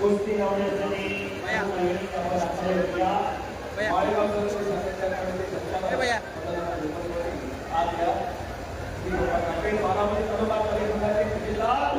गोष्टी लावण्यासाठी श्री काटे बारामती जिल्हा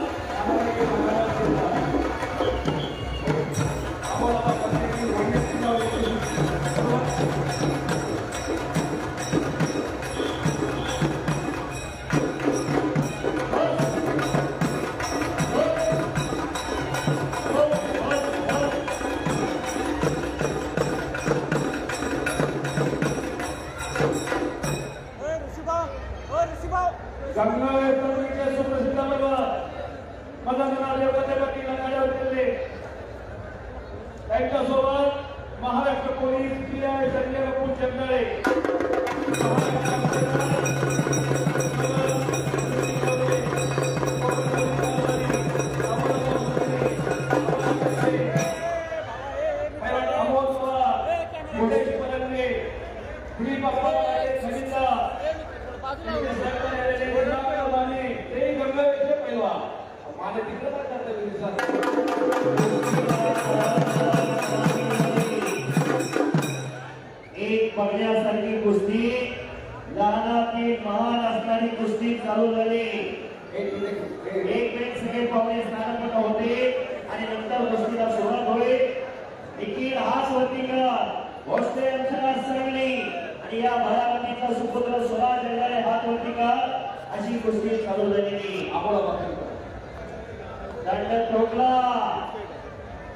भारामतीचा सुपुत्र स्वराज जगदाळे हात वरती का अशी गोष्टी चालू झालेली दंड ठोकला.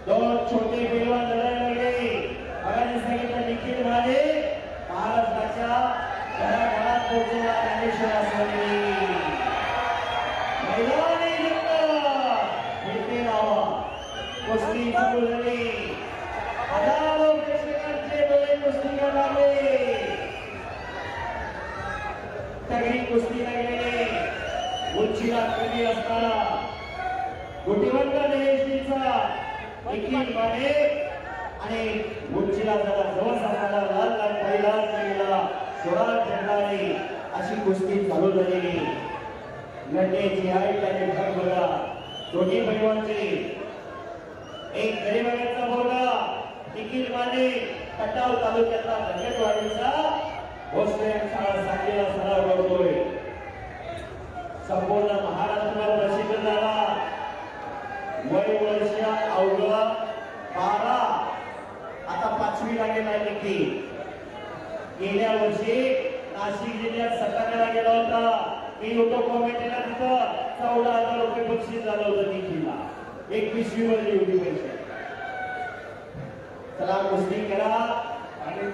दोन छोटे पैलवान लढायला लागले बघायला सांगितलं निखिल म्हणाले महाराष्ट्राच्या घराघरात पोहोचलेला ज्ञानेश्वर असलेली मैदानी जंग इथे राहा कुस्ती सुरू झाली हजारो प्रेक्षकांचे डोळे कुस्ती लागले तगडी कुस्ती लागलेली उंचीला कमी असताना. गुटीवंत देशचा निखिल माने आणि उंचीला जरा जवळ असताना लाल लाल पहिला केलेला स्वराज झेंडाने अशी कुस्ती चालू झालेली. लढण्याची आई त्याने भाग बघा दोन्ही पैलवानचे एक गरीबाचा बोला निखिल माने कटाव तालुक्यातला धनगरवाडीचा भोसले शाळा सांगलीला सराव करतोय. संपूर्ण महाराष्ट्रात प्रसिद्ध झाला. वय वर्ष अवघ बारा. आता पाचवीला गेला निखिल गेल्या वर्षी नाशिक जिल्ह्यात सकाळला गेला होता. मी होतो कॉमेंटेला तिथं. चौदा हजार रुपये बक्षीस झालं होतं निखिलला एक पिशवी वरली होती पैसे. चला गोष्टी करा आणि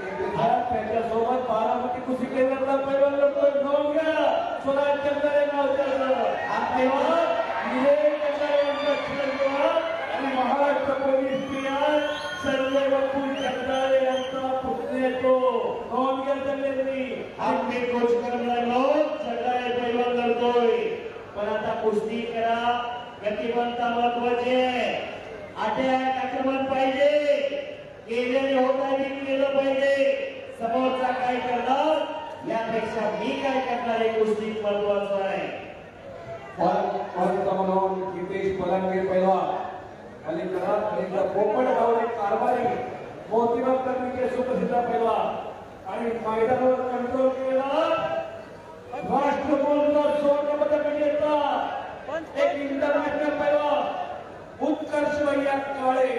त्याच्यासोबत बारामती कृषी केंद्रातला पैलवान लढतोय. घेऊन घ्या. स्वराज आणि नाव शिरस्वार आणि महाराष्ट्र पोलीस पीआय संजय बापू चंद्रे यांचा पुतणे तो नोंद घ्या सगळ्यांनी आम्ही कोच करायला लागलो सगळ्या पैलवान करतोय पण आता कुस्ती करा गतिमत्ता महत्वाची आहे अटॅक आक्रमण पाहिजे केलेले होता मी केलं पाहिजे समोरचा काय करणार यापेक्षा मी काय करणार हे कुस्ती महत्वाचं आहे म्हणून हितेश पलंगे पैलवान अलीकडा अलीकडा कोकण गावले कारभारी मोतीराम कर्णिके सुप्रसिद्ध पहिला आणि मैदानावर कंट्रोल केला राष्ट्रकुलचा सुवर्ण पदक विजेता एक इंटरनॅशनल पहिला उत्कर्ष भैया काळे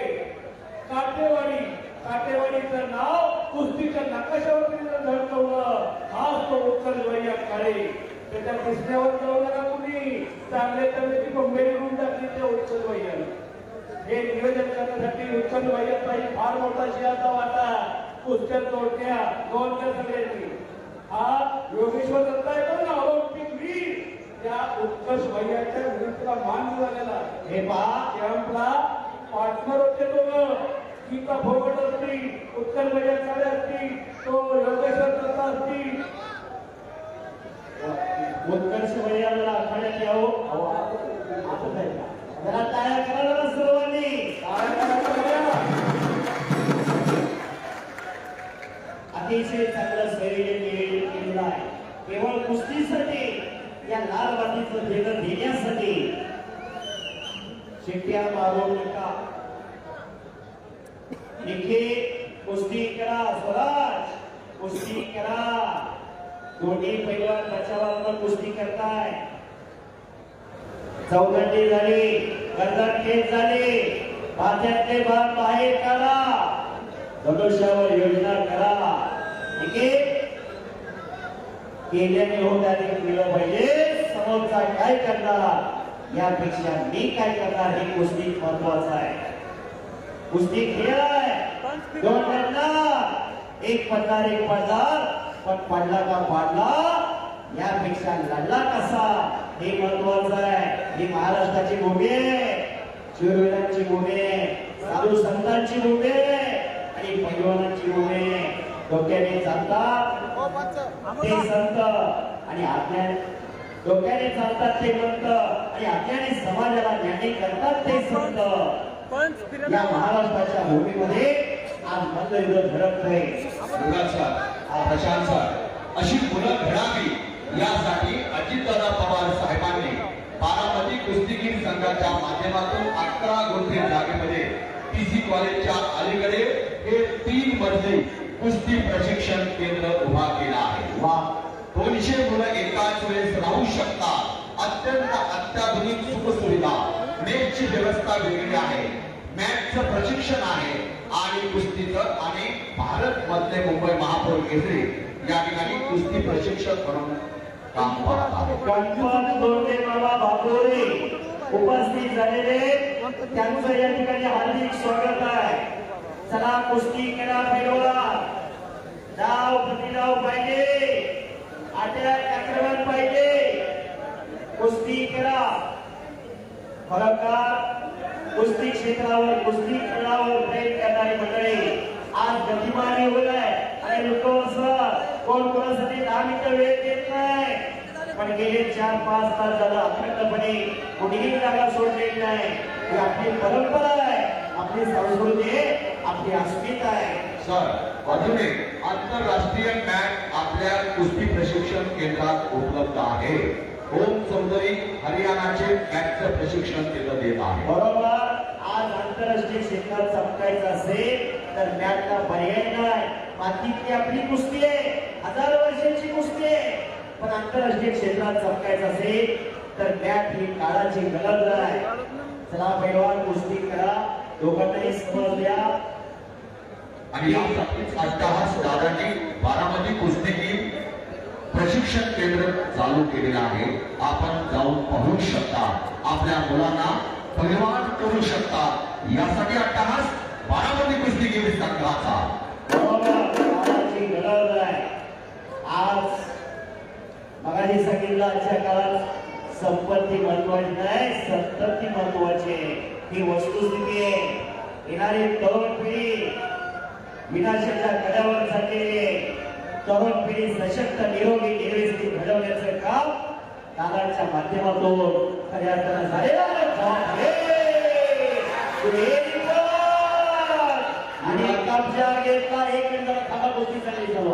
काटेवाडी काटेवाडीचं नाव कुस्तीच्या नकाशावरती झळकवलं. हा तो उत्कर्ष भैया काळे. त्याच्या दिसण्यावर जाऊ नका कुणी चांगले तर ती बंबई घेऊन टाकली त्या उत्कर्ष भैयाला हे नियोजन करण्यासाठी उत्कर्ष भैयाचाही फार मोठा शियाचा वाटा पुस्तक तोडण्या दोन त्या सगळ्यांनी हा योगेश्वर दत्ता आहे ना ऑलिम्पिक वीर. त्या उत्कर्ष भैयाच्या विरुद्धला मान दिला गेला हे पहा कॅम्पला पार्टनर होते दोघं गीता फोगट असतील उत्तर भैया काळे असतील तो योगेश्वर दत्ता असतील उत्कर्ष भैयाला आखाड्यात यावं. अहो, आता नाही का? अतिशय चांगलं शैली नियोजन केलेलं आहे. केवळ कुस्तीसाठी या लाल मातीचं देणं देण्यासाठी. शिट्ट्या मारू नका. निखिल कुस्ती करा स्वराज. कुस्ती करा. दोन्ही पैलवान बचावाला कुस्ती करताय. चौघंडी झाली गर्दन खेच झाले. पात्यातले भाग बाहेर करा भविष्यावर योजना करा. ठीक आहे? केल्याने होत आणि केलं पाहिजे. समोरचा काय करणार? यापेक्षा मी काय करणार हे कुस्ती महत्वाचं आहे. कुस्ती खेळ आहे. दोन लढणार एक पडणार एक पडणार. पण पडला का पाडला. यापेक्षा लढला कसा? हे महत्वाचं आहे. ही महाराष्ट्राची भूमी आहे. शूरवीरांची भूमी आहे. साधू संतांची भूमी आहे. आणि पैलवानांची भूमी आहे. डोक्याने चालतात ते संत. आणि आज्ञा डोक्याने चालतात ते मंत आणि आज्ञाने समाजाला ज्ञानी करतात ते संत. या महाराष्ट्राच्या भूमीमध्ये आज मल्लयुद्ध घडत आहे युवराज सर प्रशांत अशी मुलं घडावी. यासाठी अजितदादा पवार साहेबांनी बारामती कुस्तीगीर संघाच्या माध्यमातून अकरा गुंठे जागेमध्ये पीसी कॉलेजच्या अलीकडे हे तीन मजली कुस्ती प्रशिक्षण केंद्र उभा केलं आहे. वा. दोनशे मुलं एकाच वेळेस राहू शकतात. अत्यंत अत्याधुनिक सुखसुविधा. मेटची व्यवस्था वेगळी आहे. मॅचचं प्रशिक्षण आहे. आणि कुस्तीचं आणि भारत मधले मुंबई महापौर केसरी या ठिकाणी कुस्ती प्रशिक्षक म्हणून काम पाहत आहे. बाबोरे उपस्थित झालेले त्यांचं या ठिकाणी हार्दिक स्वागत आहे. चला कुस्ती करा फिरवा डाव प्रतिडाव पाहिजे आट्या चक्रवात पाहिजे कुस्ती करा फरकार कुस्ती क्षेत्रावर कुस्ती खेळावर प्रेम करणारी मंडळी आज गतिमानी होत आहे. आणि लोक कोण कोणासाठी? दहा मिनिटं वेळ देत नाही पण गेले चार पाच तास झालं. अखंडपणे कुणीही जागा सोडलेली नाही. ही आपली परंपरा आहे. आपली संस्कृती आहे. आपली अस्मिता आहे. सर अजून एक. आंतरराष्ट्रीय मॅच आपल्या कुस्ती प्रशिक्षण केंद्रात उपलब्ध आहे. ओम चौधरी हरियाणाचे मॅचचं प्रशिक्षण केंद्र देत आहे. बरोबर. आज आंतरराष्ट्रीय क्षेत्रात चमकायचं असेल तर मॅटला पर्याय नाही. मातीतली आपली कुस्ती आहे हजार वर्षाची कुस्ती आहे पण आंतरराष्ट्रीय क्षेत्रात चमकायचं असेल तर मॅट ही काळाची गरज आहे. चला पैलवान कुस्ती करा. दोघांनाही समज द्या. आणि अट्टहास दादांनी बारामती कुस्तीगीर प्रशिक्षण केंद्र चालू केलेलं आहे. आपण जाऊन पाहू शकता. आपल्या मुलांना परिवार करू शकता. यासाठी अट्टहास बारामती कुस्तीगीर संघाचा. आज मगाशी सांगितलं आजच्या काळात संपत्ती महत्वाची नाही संतती महत्वाची आहे. ही वस्तुस्थिती आहे. येणारी तरुण पिढी विनाशाच्या कड्यावर चाललेली तरुण पिढी सशक्त निरोगी निर्वेस्ती घडवण्याचं काम काळाच्या माध्यमातून खऱ्या अर्थानं झालेलं आणि कब्जा घेतला एक मिनिट थांबा गोष्टी चालली सर्व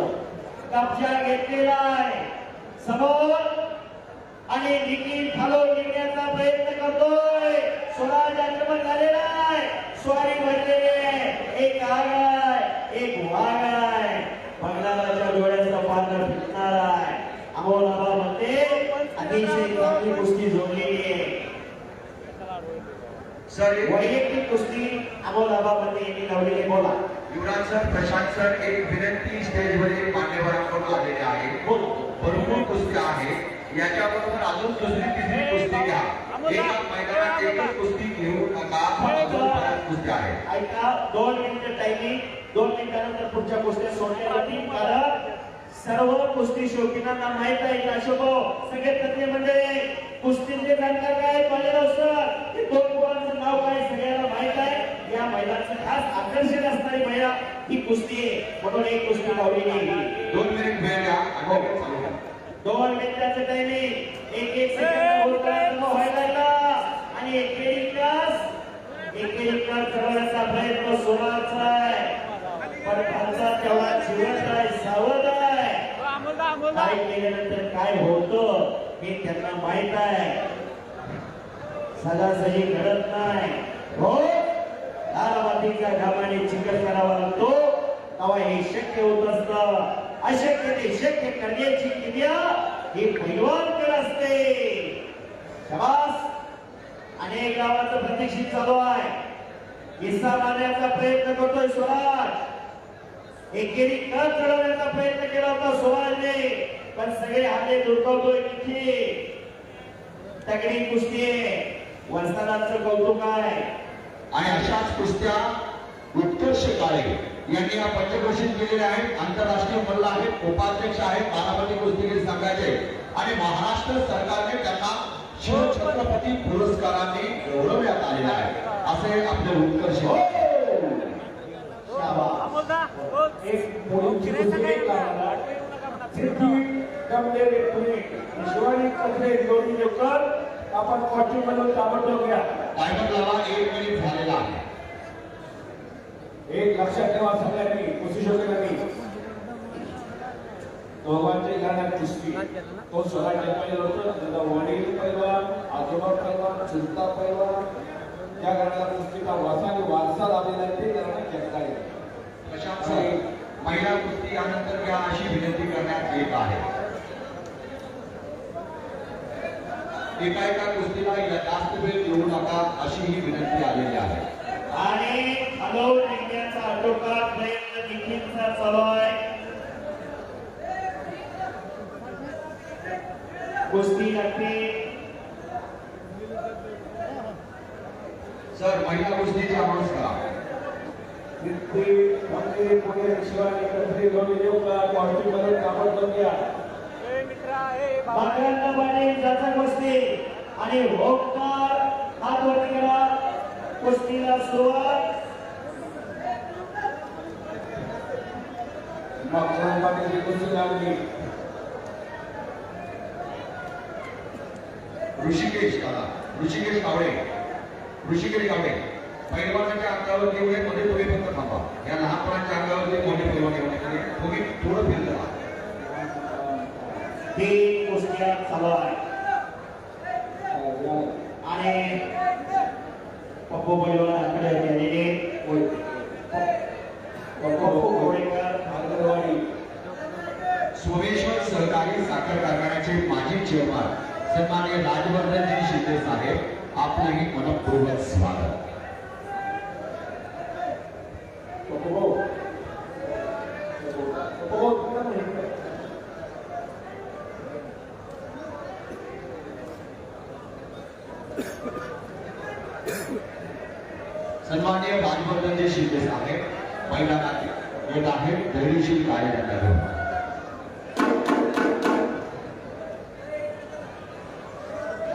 कब्जा घेतलेला आहे. समोर आणि निखिल खालो निघण्याचा प्रयत्न करतोय. स्वराज आक्रमण झालेला आहे. स्वारी भरलेली आहे. एक आग आहे. एक वाघ आहे. बंगलाच्या डोळ्याचा पात्र फिरणार आहे. अमोल आबा म्हणते अतिशय चांगली कुस्ती जोडलेली आहे. सर वैयक्तिक कुस्ती अमोल आबा म्हणते यांनी लावलेली. बोला. युवराज सर प्रशांत सर एक विनंती स्टेजवरील मान्यवरांकडून आलेली आहे. भरपूर कुस्ती आहे याच्याबरोबर अजून दुसरी तिसरी कुस्ती घ्या. एका मैदानात एकच कुस्ती घेऊ नका अजून बऱ्याच कुस्ती आहे ऐका दोन मिनिटं टायमिंग. दोन मिनिटानंतर पुढच्या कुस्त्या सोडल्या जातील कारण सर्व कुस्ती शौकीनांना माहीत आहे की भाऊ, सगळे तज्ञ मंडळी कुस्तीचे जाणकार काय पाहिलेलं असतं ते दोन पोरांचं नाव काय सगळ्यांना माहीत आहे. या महिलांचं खास आकर्षण असणारी महिला ही कुस्ती आहे. म्हणून एक कुस्ती लावलेली आहे. दोन मिनिट वेळ दोन मिनिटाचं टायमिंग एक एक सेकंद व्हायला लागला. आणि एकेरी क्लास एकेरी क्लास करण्याचा प्रयत्न सुरुवात आहे. पण खालचा तेवढा जिवंत आहे सावध आहे. काय केल्यानंतर काय होतं हे त्यांना माहीत आहे. सदासही घडत नाही. हो लाल मातीच्या घामाने चिकन करावा लागतो. तेव्हा हे शक्य होत असतं. अशक्य ते शक्य करण्याची क्रिया ही पैलवान असते. शबास अनेक गावाचं प्रतीक्षित चालू आहे. हिस्सा मारण्याचा प्रयत्न करतोय स्वराज. एकेरी कर चढवण्याचा प्रयत्न केला होता स्वराजने पण सगळे हाते दुर्गवतोय तिथे. तगडी कुस्ती आहे. वस्तादाचं कौतुक आहे. आणि अशाच कुस्त्या उत्कर्ष काळे. यांनी या पंचक्रोशीत केलेल्या आहेत. आंतरराष्ट्रीय मल्ल आहेत उपाध्यक्ष आहेत बारामती कुस्तीगीर संघाचे आणि महाराष्ट्र सरकारने त्यांना शिवछत्रपती पुरस्काराने गौरवण्यात आलेला आहे. असे आपले उत्कर्ष हो! जोडी आपण कॉचिंग मधून ताबडतोब घ्या टायमर लावा एक मिनिट झालेला आहे. एक लक्षात ठेवा सगळ्यांनी कुस्ती शोधकांनी दोघांचे घराण्यात कुस्ती. तो स्वतः जन्मलेला होता त्याचा वडील पैलवान आजोबा पैलवान चुलता पैलवान. त्या घराण्याला कुस्तीचा वासा आणि वारसा लाभलेला आहे ते घराण्यात जगता येईल प्रशांत महिला कुस्ती यानंतर घ्या अशी विनंती करण्यात येत आहे. एका एका कुस्तीला जास्त वेळ देऊ नका अशी ही विनंती आलेली आहे. आणि हलवून निघण्याचा आटोकाट प्रयत्न देखीलचा चालू आहे. कुस्ती लागते. सर महिला कुस्तीची अनाऊन्स करा सिद्धी मंदिर पुणे शिवानी कचरे जोडी देवकर कॉचिंग मधून ताबडतोब घ्या बागांना पाणी जाचा कुस्ती आणि होकार हात कुस्तीला सुरुवात. पाटील कुस्ती ऋषिकेश दादा ऋषिकेश गावडे ऋषिकेश गावडे पैलवानाच्या अंगावर येऊ नये मध्ये तुम्ही फक्त थांबा. या लहानपणाच्या अंगावर मोठे पैलवान येऊ नये थोडं तीन कुस्त्या चालू आहे आणि पप्पू पैलवानाकडे सोमेश्वर सहकारी साखर कारखान्याचे माजी चेअरमन सन्माननीय राजवर्धनजी शिंदे साहेब आपलंही मनपूर्वक स्वागत पप्पू पप्पू सन्माननीय राजवर्धनजी शिंदे साहेब महिलांना येत आहेत धैर्यशील कार्य त्यांना घेऊन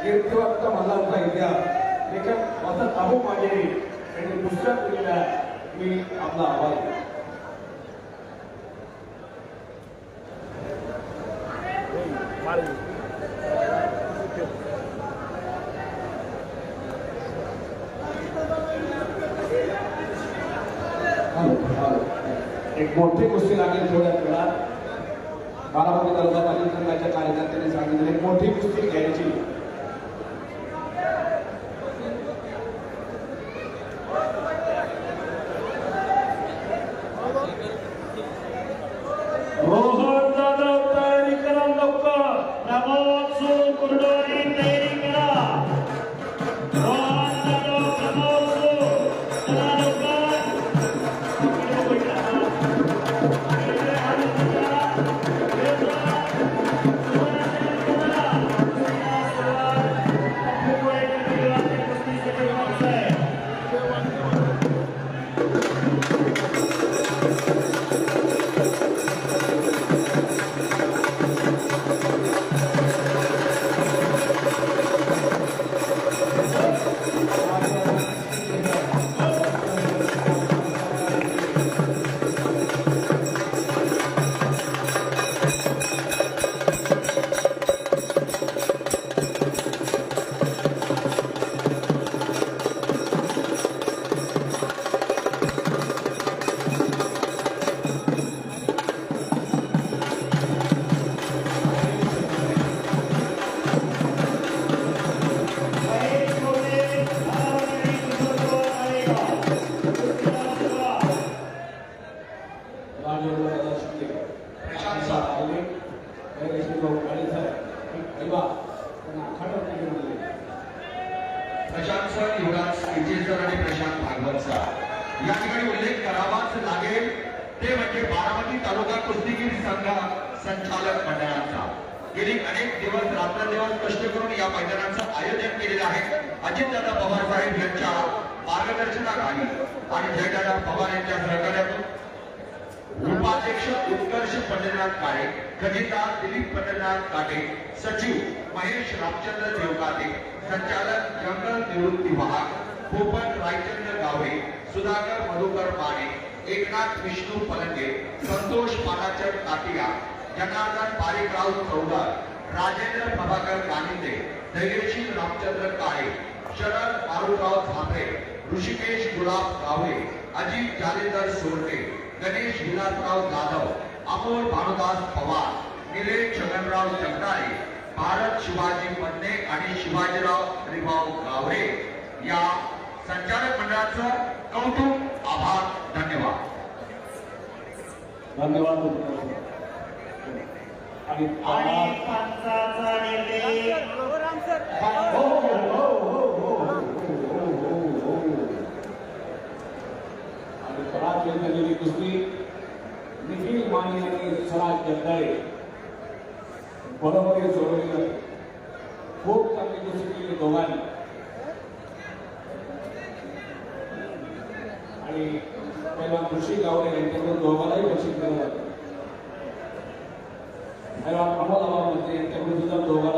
कीर्तिवंत मल्लांचा इतिहास लेखक वसंत अबू माझे यांनी पुस्तक मी आपला आवाज एक मोठी कुस्ती लागेल थोड्याच वेळात. बारामती तालुका तालीम संघाच्या कार्यकर्त्यांनी सांगितलं मोठी कुस्ती घ्यायची. या ठिकाणी उल्लेख करावाच लागेल. ते म्हणजे बारामती तालुका कुस्तीगीर संघ संचालक मंडळाचा. गेली अनेक दिवस रात्रंदिवस कष्ट करून या मैदानाचं आयोजन केलेलं आहे. अजितदादा पवार साहेब यांच्या मार्गदर्शनाखाली आणि जयदादा पवार यांच्या सहकार्यातून उपाध्यक्ष उत्कर्ष पंढरीनाथ काळे खजिनदार दिलीप पंढरीनाथ काटे सचिव महेश रामचंद्र देवकाते संचालक जंगल निवृत्ती वाहक पोपट रायचंद्र गावे सुधाकर मधुकर माने एकनाथ विष्णू पलंगे संतोष पानाचर काटिया जनार्दन पारिकराव चौदार राजेंद्र प्रभाकर कानिंदे धैर्यशील रामचंद्र काळे शरद मारुराव झांबरे ऋषिकेश गुलाब गावडे अजित जालेदर सोरटे गणेश विलासराव जाधव अमोल भानुदास पवार निलेश छगनराव जगदाळे भारत शिवाजी पन्ने आणि शिवाजीराव हरिभाऊ गावरे. या संचालक मंडळाचं कौतुक आभार धन्यवाद. धन्यवाद. आणि पंचाचा निर्णय. हो हो हो हो हो, हो, हो, हो आणि स्वराज्य केलेली कुस्ती निखिल माने आणि स्वराज जगदाळे बरोबर सोडवली खूप चांगली कुस्ती केली दोघांनी. आणि पहिला कृषी गावडे यांच्याकडून दोघांनाही बक्षीस दिलं जातं पहिला प्रमोद आवाज यांच्याकडून सुद्धा दोघांना